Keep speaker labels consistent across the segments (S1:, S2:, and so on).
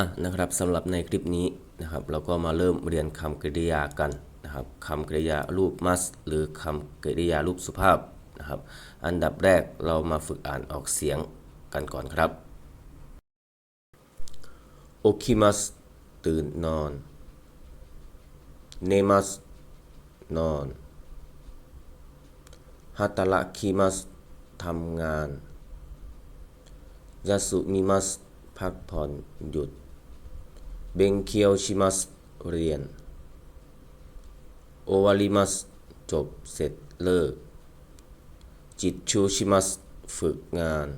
S1: อะนะครับสำหรับในคลิปนี้นะครับเราก็มาเริ่มเรียนคำกริยากันนะครับคำกริยารูป must หรือคำกริยารูปสุภาพนะครับอันดับแรกเรามาฝึกอ่านออกเสียงกันก่อนครับโอคิมัสตื่นนอนเนมัสนอนฮัตาระคิมัสทำงานยาสุมิมัสพักผ่อนหยุด เบงเคียวชิมัสเรียน โอวาริมัสจบเสร็จเลิก จิตชูชิมัสฝึกงาน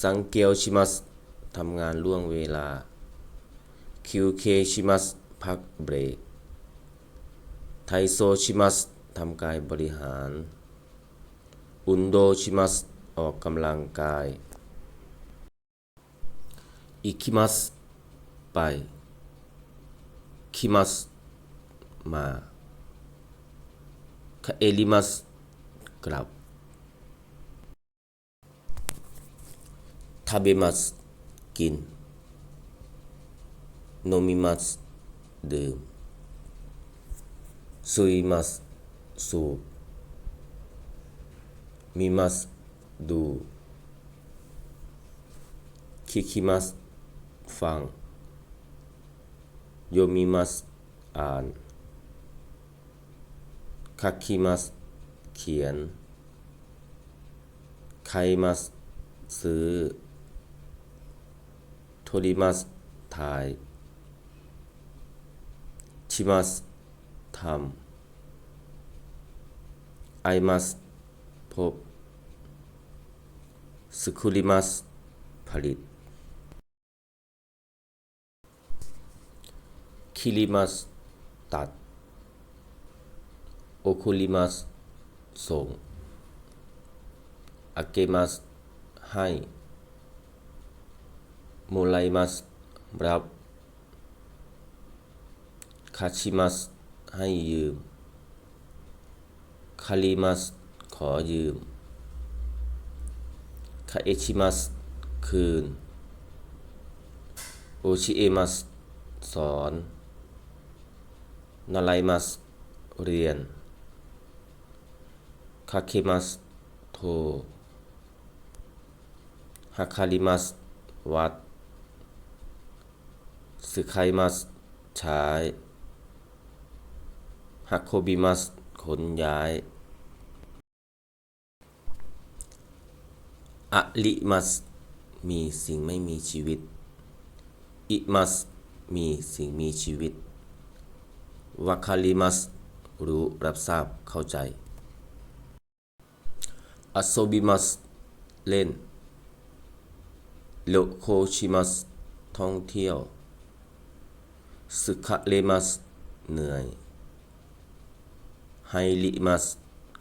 S1: สังเกียวชิมัสทำงานล่วงเวลา คิวเคชิมัสพักเบรก ไทโซชิมัสทำกายบริหาร อุนโดชิมัสออกกำลังกาย อิคิมัส ไปคิมัสมาคาเอลิมัสกลับทาเบมัสกินโนมิมัสดื่มซุยมัสสูบมิมัสดูคิคิมัสฟัง โยมิมัสอ่านคาคิมัสเขียนไคมัสซื้อโทริมัสถ่ายชิมัสทำไอมัสพบสคุริมัสผลิต คิริมัสตัด โอคุลิมัสส่งอาเกมัสให้โมไลมัสรับคาชิมัสให้ยืมคาริมัสขอยืมคาเอชิมัสคืน โอชิเอมัสสอน นาไลมัสเรียนคาเคมัสโทฮัคคาริมัสวัดสึไคมัสใช้ฮักโคบิมัสขนย้ายอะลิมัสมีสิ่งไม่มีชีวิต อิมัสมีสิ่งมีชีวิต วาคาลิมัสรู้รับทราบเข้าใจอโซบิมัสเล่นโลโคชิมัสท่องเที่ยวสึคเลมัสเหนื่อยไฮลิมัส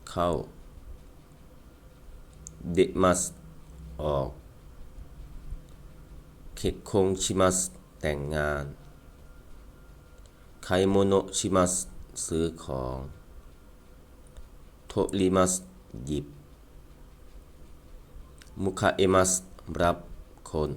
S1: เข้าเดมัสออกเคคงชิมัสแต่งงาน ไคโมโนชิมัสซื้อของ โทริมัสหยิบ มุคาเอมัสรับคน